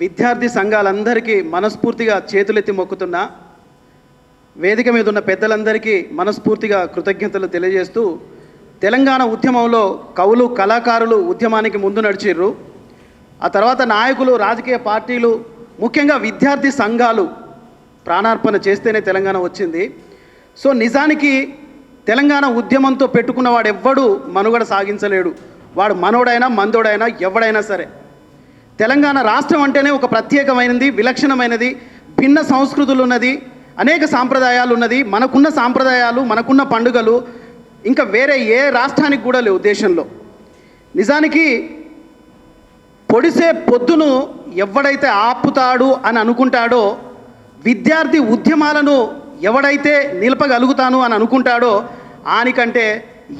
విద్యార్థి సంఘాలందరికీ మనస్ఫూర్తిగా చేతులెత్తి మొక్కుతున్నా వేదిక మీద ఉన్న పెద్దలందరికీ మనస్ఫూర్తిగా కృతజ్ఞతలు తెలియజేస్తూ తెలంగాణ ఉద్యమంలో కవులు కళాకారులు ఉద్యమానికి ముందు నడిచిర్రు. ఆ తర్వాత నాయకులు రాజకీయ పార్టీలు ముఖ్యంగా విద్యార్థి సంఘాలు ప్రాణార్పణ చేస్తేనే తెలంగాణ వచ్చింది. సో నిజానికి తెలంగాణ ఉద్యమంతో పెట్టుకున్న వాడెవ్వడూ ఎవ్వడు మనుగడ సాగించలేడు. వాడు మనోడైనా మందోడైనా ఎవడైనా సరే. తెలంగాణ రాష్ట్రం అంటేనే ఒక ప్రత్యేకమైనది విలక్షణమైనది భిన్న సంస్కృతులు ఉన్నది అనేక సాంప్రదాయాలు ఉన్నది మనకున్న సాంప్రదాయాలు మనకున్న పండుగలు ఇంకా వేరే ఏ రాష్ట్రానికి కూడా లేవు దేశంలో. నిజానికి పొడిసే పొద్దును ఎవడైతే ఆపుతాడు అని అనుకుంటాడో విద్యార్థి ఉద్యమాలను ఎవడైతే నిలపగలుగుతాను అని అనుకుంటాడో ఆనికంటే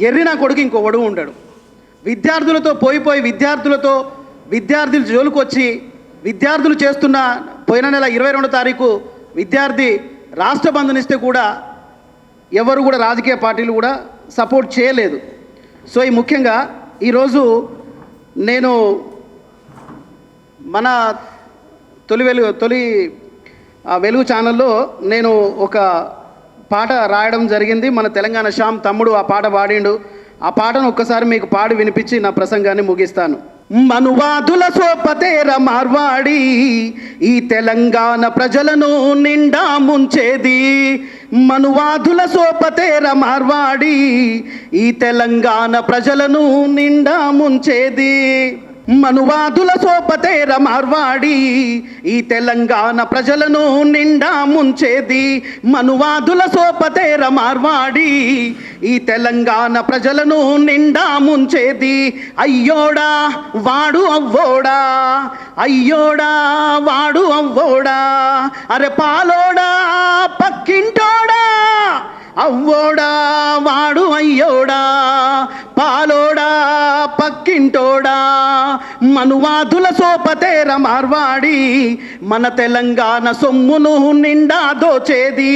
ఎర్రిన కొడుకు ఇంకొకడు ఉండడు. విద్యార్థులతో పోయిపోయి విద్యార్థులతో విద్యార్థులు జోలికి వచ్చి విద్యార్థులు చేస్తున్న పోయిన నెల ఇరవై రెండు తారీఖు విద్యార్థి రాష్ట్ర బంధునిస్తే కూడా ఎవరు కూడా రాజకీయ పార్టీలు కూడా సపోర్ట్ చేయలేదు. సో ఈ ముఖ్యంగా ఈరోజు నేను మన తొలి వెలుగు తొలి వెలుగు ఛానల్లో నేను ఒక పాట రాయడం జరిగింది. మన తెలంగాణ శ్యామ్ తమ్ముడు ఆ పాట పాడిండు. ఆ పాటను ఒక్కసారి మీకు పాడి వినిపించి నా ప్రసంగాన్ని ముగిస్తాను. మనువాదుల సోపతేర మార్వాడి. ఈ తెలంగాణ ప్రజలను నిండా ముంచేది మనువాదుల సోపతేర మార్వాడి. ఈ తెలంగాణ ప్రజలను నిండా ముంచేది మనువాదుల సోపతేర మార్వాడి. ఈ తెలంగాణ ప్రజలను నిండా ముంచేది మనువాదుల సోపతేర మార్వాడి. ఈ తెలంగాణ ప్రజలను నిండా ముంచేది అయ్యోడా వాడు అవ్వోడా. అయ్యోడా వాడు అవ్వోడా. అరే పాలోడా పక్కింటోడా. అవ్వోడా వాడు అయ్యోడా. పాలోడా పక్కింటోడా మనువాదుల సోపతేర మార్వాడి మన తెలంగాణ సొమ్మును నిండా దోచేది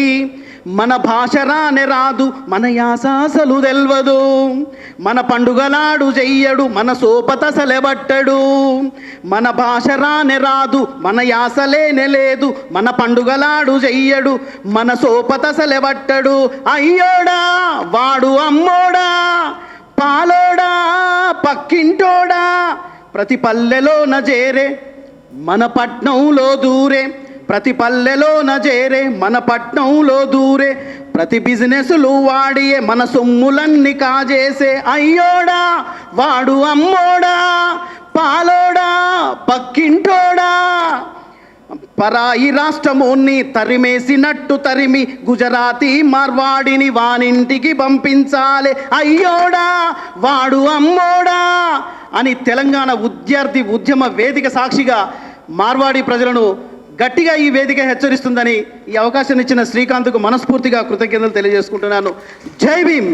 మన భాష రానే రాదు మన యాసాసలు తెల్వదు మన పండుగలాడు చెయ్యడు మన సోపతసలెబట్టడు మన భాష రానే రాదు మన యాసలేనే లేదు మన పండుగలాడు చెయ్యడు మన సోపతసలెబట్టడు అయ్యోడా వాడు అమ్మోడా పక్కింటోడా? ప్రతి పల్లెలో నజేరే మన పట్నంలో దూరే. ప్రతి పల్లెలో నజేరే మన పట్నంలో దూరే. ప్రతి బిజినెస్లు వాడియే మన సొమ్ములన్నీ కాజేసే. అయ్యోడా వాడు అమ్మోడా? పాలోడా? పక్కింటోడా? పరాయి రాష్ట్రమోన్ని తరిమేసినట్టు తరిమి గుజరాతీ మార్వాడిని వానింటికి పంపించాలి. అయ్యోడా వాడు అమ్మోడా? అని తెలంగాణ విద్యార్థి ఉద్యమ వేదిక సాక్షిగా మార్వాడి ప్రజలను గట్టిగా ఈ వేదిక హెచ్చరిస్తుందని ఈ అవకాశం ఇచ్చిన శ్రీకాంత్కు మనస్ఫూర్తిగా కృతజ్ఞతలు తెలియజేసుకుంటున్నాను. జై భీమ్!